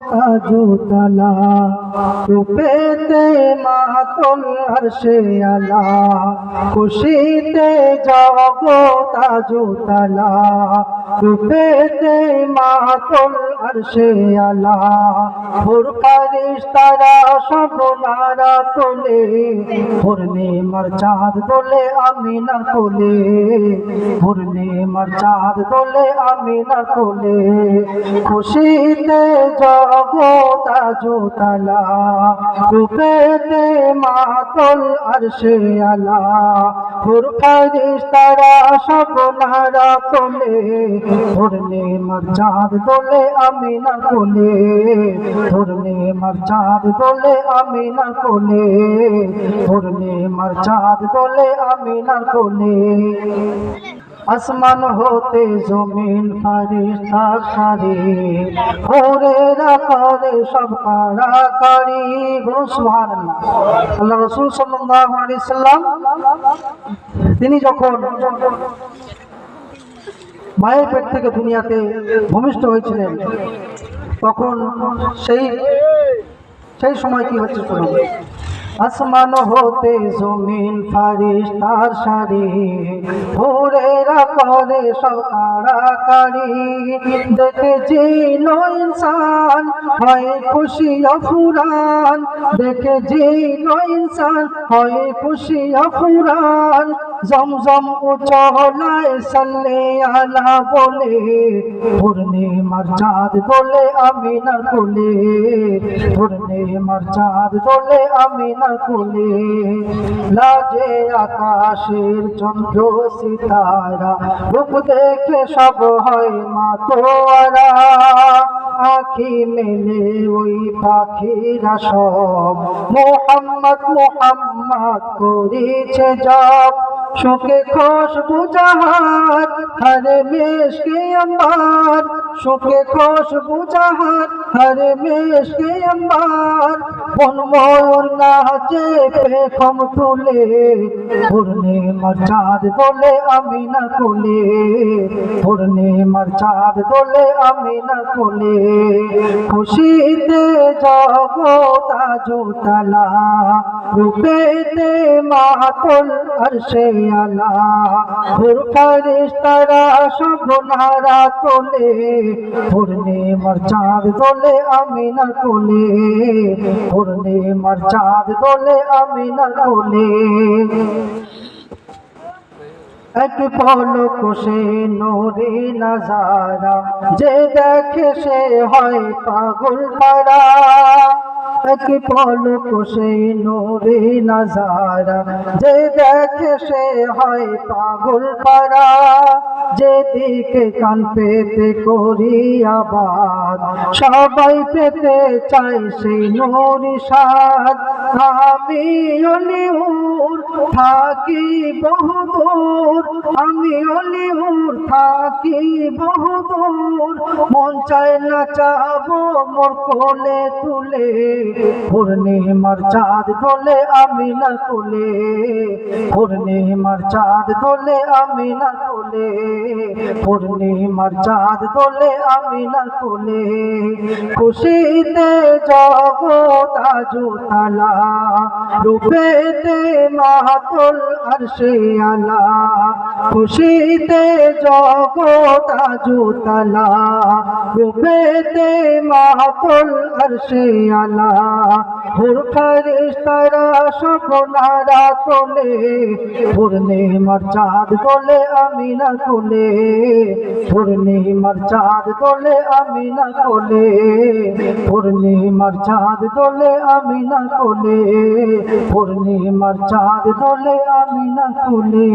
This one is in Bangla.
তাজুতলা রূপেতে মাতল হর্ষে আলা। খুশিতে জগৎ তাজুতলা রূপেতে মাতল হর্ষে আলা ফুরকারিস তারা সব নারা তোলে পূর্ণিমার চাঁদ দোলে আমিনার কোলে। পূর্ণিমার চাঁদ দোলে আমিনার কোলে। খুশিতে জগৎ জোতালা রূপেতে মাতল আরশে আলা। ফুরকারিস তারা সব নারা তোলে চাঁদ দোলে আমিনার কোলে পূর্ণিমার চাঁদ দোলে আমিনার কোলে পূর্ণিমার চাঁদ দোলে আমিনার কোলে। আসমান হতে জমিন ফারিস্তা সারি ওরেরা করে সব কারাকারি সুবহানাল্লাহ। আল্লাহ রাসূল সাল্লাম, তিনি যখন মায়ের পেট থেকে দুনিয়াতে ভূমিষ্ঠ হয়েছিলেন। তখন সেই সেই সময় কি হচ্ছে শুনুন আসমান হতে জমিন ফারিস তার সারি ভোরেরা করে সকারাকারি দেখে জিন ইনসান, হয় খুশি অফুরান দেখে জিন ইনসান, হয় খুশি ফুরান। জমজম উচলায় সাল্লে আলা বলে পূর্ণিমার চাঁদ দোলে আমিনার কোলে। পূর্ণিমার চাঁদ দোলে আমিনার কোলে। লাজে আকাশের চন্দ্র সিতারা, রূপ দেখে সব হয় মাতোয়ারা। আখি মেলে ওই পাখিরা সব। মোহাম্মদ মোহাম্মদ করিছে জব। শোকে খুশবু জাহান হরে মেশকে অম্বার। শোকে খুশবু জাহান হরে মেশকে অম্বার। কোন ময়ূর নাচে পেখম তুলে পূর্ণে মরচাঁদ বলে আমি না কোলে। পূর্ণে মরচাঁদ বলে আমি না কোলে। খুশিতে জগতা জোতালা রূপেতে মাতল আরশে আলা। ফুরফারিস তারা সব নারা তোলে পূর্ণিমার চাঁদ দোলে আমিনার কোলে। পূর্ণিমার চাঁদ দোলে আমিনার কোলে। এক পলক সে নোরে নজারা। যে দেখে সে হয় পাগল পারা এক পলক সে নোরে নজারা। যে দেখে সে হয় পাগল পারা যেদিকে কান পেতে করি আবাদ। সবাই পেতে চাই সেই নোরি সাদ আমি অলিউর থাকি আমি অলিউর থাকি বহু বহুদূর মন চায় না চাবো, মোর কোলে তুলে। পূর্ণিমার চাঁদ দোলে আমি না কোলে পূর্ণিমার চাঁদ দোলে আমি না কোলে পূর্ণিমার চাঁদ দোলে আমি না কোলে খুশিতে জগৎ আজুতালা রূপেতে মাহাতল আরশে আলা। খুশিতে জগৎ আজুতালা রূপেতে মাহাতল আরশে আলা। হুরফারিস তারা সব নারা তোলে পূর্ণিমার চাঁদ দোলে আমি না কোলে পূর্ণিমার চাঁদ দোলে আমি না কোলে পূর্ণিমার চাঁদ না কোলে। পূর্ণিমার চাঁদ আমি না কোলে।